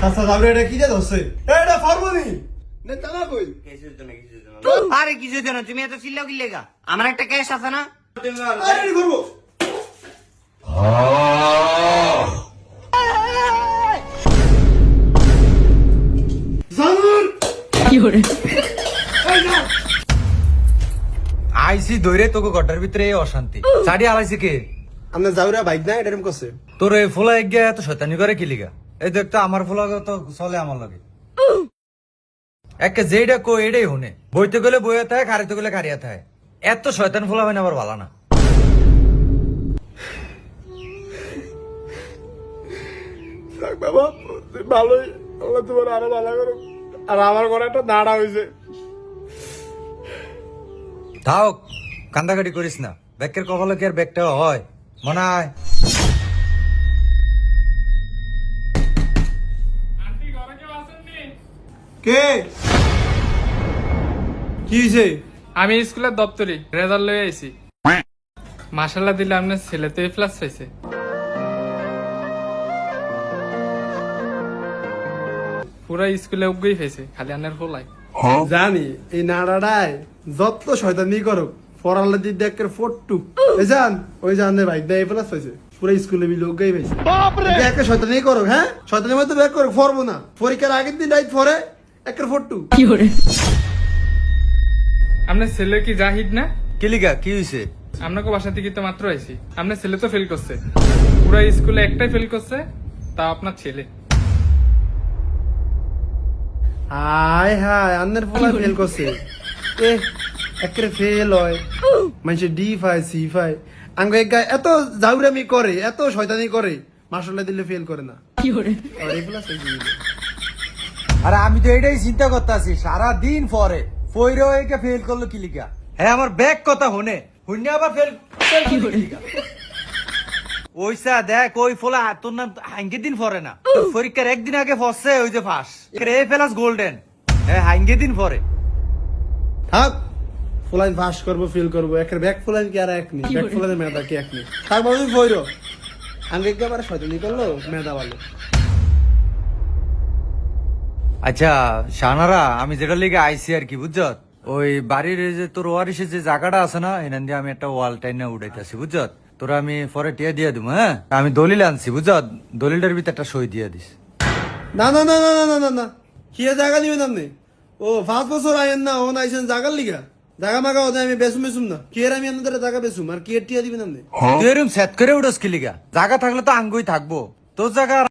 এটা কি যে ধরছে? এটা ফরমনি! আরে কিছু না তুমি এত চিল্লাও কি লেগা? আমার একটা ক্যাশ আছে না? আরে করব। আইসি ধরে তোকে ঘরটার ভিতরে অশান্তি। সাড়ি আলাইছে কে? আমরা যাওরা বাইক না এটা এরকম করছে। তোর এই ফোলা এক গিয়া এত শয়তানি করে কি লিগা? এই দেখ তো আমার ফোলা তো চলে আমার লাগে। একে যেইটা কো এটাই শুনে। বইতে গেলে বইয়া থাকে খারিতে গেলে খারিয়া থাকে। এত শয়তান ফুলা হয় না আবার ভালো না। বাবা ভালোই আল্লাহ তোমার আরও ভালো করো আর আমার ঘরে একটা দাঁড়া হয়েছে থাক কান্দাকাটি করিস না। ব্যাগের কপালে কি আর ব্যাগটা হয়? মনে হয়। কে? কি হয়েছে আমি স্কুলের দপ্তরি রেজাল্ট লয়ে আইছি। মাসাল্লাহ দিলে আপনার ছেলে তো এ প্লাস পাইছে। পুরা স্কুলে উগেই পাইছে খালি আনের হোলাই জানি এই নাড়াটায় যত শয়তানি করুক পড়ালে দি দেখের ফট্টু এই জান ওই জানে ভাই দেয় প্লাস পাইছে। পুরো স্কুলে বি লোক গাই পাইছে একে শয়তানি করুক হ্যাঁ? শয়তানি মধ্যে ব্যাক করুক ফরবো না। পরীক্ষার আগের দিন রাইট পরে একের আপনার ছেলে কি জাহিদ না? কি কি হয়েছে আপনাকে বাসা থেকে তো মাত্র আইছি। আপনার ছেলে তো ফেল করছে। পুরা স্কুলে একটাই ফেল করছে তা আপনার ছেলে। হায় হায় আন্নের ফলা ফেল করছে। এ একরে ফেল হয়। মানুষে ডি ফাই সি ফাই আঙ্গ এক গায়ে এত জাউরামি করে এত শয়তানি করে মাসাল্লাহ দিলে ফেল করে না। আর এই plus এই জিনিস। আরে আমি তো এটাই চিন্তা করতেছি সারা দিন পরে। ফইরে একে ফেল করল কি লিগা? হ্যাঁ আমার ব্যাগ কথা শুনে। শুনে আবার ফেল ফেল কি? ওইসা দেখ ওই ফলা তোর নাম হাঙ্গে দিন পরে না। পরীক্ষার একদিন আগে ফসছে ওই যে ফাঁস। এ ফেলাস গোল্ডেন হ্যাঁ হাঙ্গে দিন পরে। থাক ফুলাইন পাস করব ফিল করব। একের ব্যাক ফুলাইন কি আর এক নেই? ব্যাক ফুলাইন মেধা কি এক নেই? থাক বাবু তুমি ফইরো। আঙ্গে একেবারে শয়তানি করল? মেধা ভালো। আচ্ছা শানারা আমি যেটা লিগে আইসি আর কি বুঝছ? ওই বাড়ির যে তোর ওয়ারিসের যে জায়গাটা আছে না এখান দিয়ে আমি একটা ওয়াল টাইনা উঠাইতেছি বুঝছ? তোরা আমি পরে টিয়া দিয়ে দিব হ্যাঁ? আমি দলিল আনছি বুঝছ? দলিলটার ভিতরে একটা সই দিয়ে দিস। না না না না না না না। না কি জায়গা নিবেন আপনি? ও পাঁচ বছর আইন না ও নাইছেন জায়গার লিগা? জায়গা মাগা ওদের আমি বেসুম বেসুম না। কি এর আমি আপনাদের জায়গা বেসুম আর কি এর টিয়া দিবেন আপনি? তুই এরকম সেট করে উঠোস কি লিগা? জায়গা থাকলে তো আঙ্গুই থাকব। তোর জায়গা